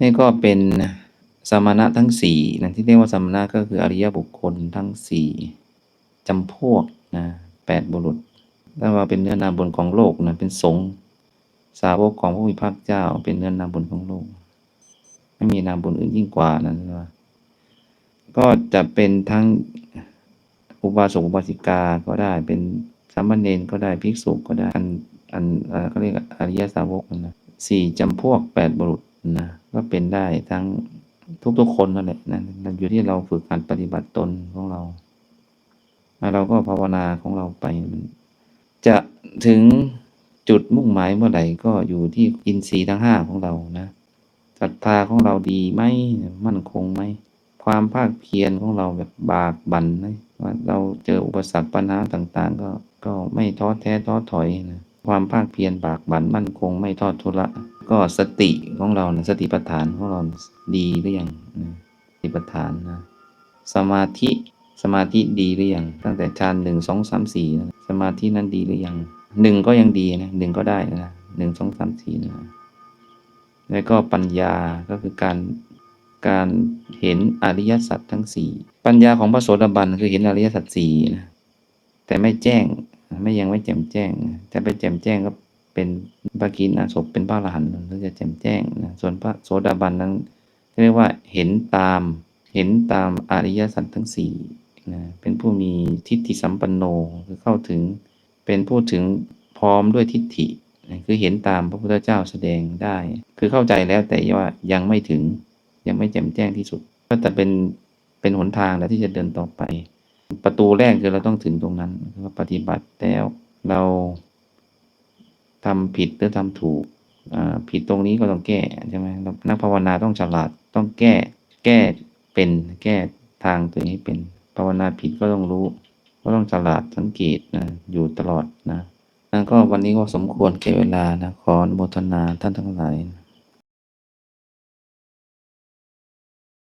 นี่ก็เป็นสมณะทั้งสี่นะที่เรียกว่าสมณะก็คืออริยบุคคลทั้งสี่จำพวกนะแปดบุรุษถ้าว่าเป็นเนื้อนาบุญของโลกนะเป็นสงฆ์สาวกของพระวิภาคเจ้า เป็นเนื้อนาบุญของโลก ไม่มีนามบุญอื่นยิ่งกว่านั้นว่าก็จะเป็นทั้งอุบาสกอุบาสิกาก็ได้เป็นสามเณรก็ได้ภิกษุก็ได้อันอันเขาเรียกอริยสาวกนะสี่จำพวกแปดบุรุษนะ เป็นได้ทั้งทุกๆคนนั่นแหละนะอยู่ที่เราฝึกการปฏิบัติตนของเราแล้วเราก็ภาวนาของเราไปมันจะถึงจุดมุ่งหมายเมื่อไหร่ก็อยู่ที่อินทรีย์ทั้งห้าของเรานะศรัทธาของเราดีไหมมั่นคงไหมความภาคเพียรของเราแบบบากบั่นไหมว่าเราเจออุปสรรคปัญหาต่างๆ ก็ก็ไม่ท้อแท้ท้อถอยนะความภาคเพียรบากบั่นมั่นคงไม่ทอดทุระ ก็สติของเรานะสติปัฏฐานของเราดีหรือยังนะสติปัฏฐานนะสมาธิสมาธิดีหรือยังตั้งแต่ฌานหนึ่งสองสามสี่นะสมาธินั้นดีหรือยังหนึ่งก็ยังดีนะหนึ่งก็ได้นะหนึ่งสองสามสี่นะแล้วก็ปัญญาก็คือการการเห็นอริยสัจทั้งสี่ปัญญาของพระโสดาบันคือเห็นอริยสัจสี่นะแต่ไม่แจ้งไม่ยังไม่แจ่มแจ้งจะไปแจ่มแจ้งก็ เป็นปกินอาศพเป็นพระอรหันต์ถึงจะแจ่มแจ้งนะส่วนพระโสดาบันนั้นเรียกว่าเห็นตามเห็นตามอริยสัจทั้งสี่นะเป็นผู้มีทิฏฐิสัมปันโนคือเข้าถึงเป็นผู้ถึงพร้อมด้วยทิฏฐิคือเห็นตามพระพุทธเจ้าแสดงได้ คือเข้าใจแล้วแต่ว่ายังไม่ถึงยังไม่แจ่มแจ้งที่สุด ก็แต่เป็นเป็นหนทางแล้วที่จะเดินต่อไป ประตูแรกคือเราต้องถึงตรงนั้นคือว่าปฏิบัติแล้วเรา ทำผิดหรือทำถูกผิดตรงนี้ก็ต้องแก้ใช่ไหมนักภาวนาต้องฉลาดต้องแก้แก้เป็นแก้ทางตัวเองให้เป็นภาวนาผิดก็ต้องรู้ ก็ต้องฉลาดสังเกตนะอยู่ตลอดนะนั่นก็วันนี้ก็สมควรแก่เวลานะขออนุโมทนาท่านทั้งหลายนะ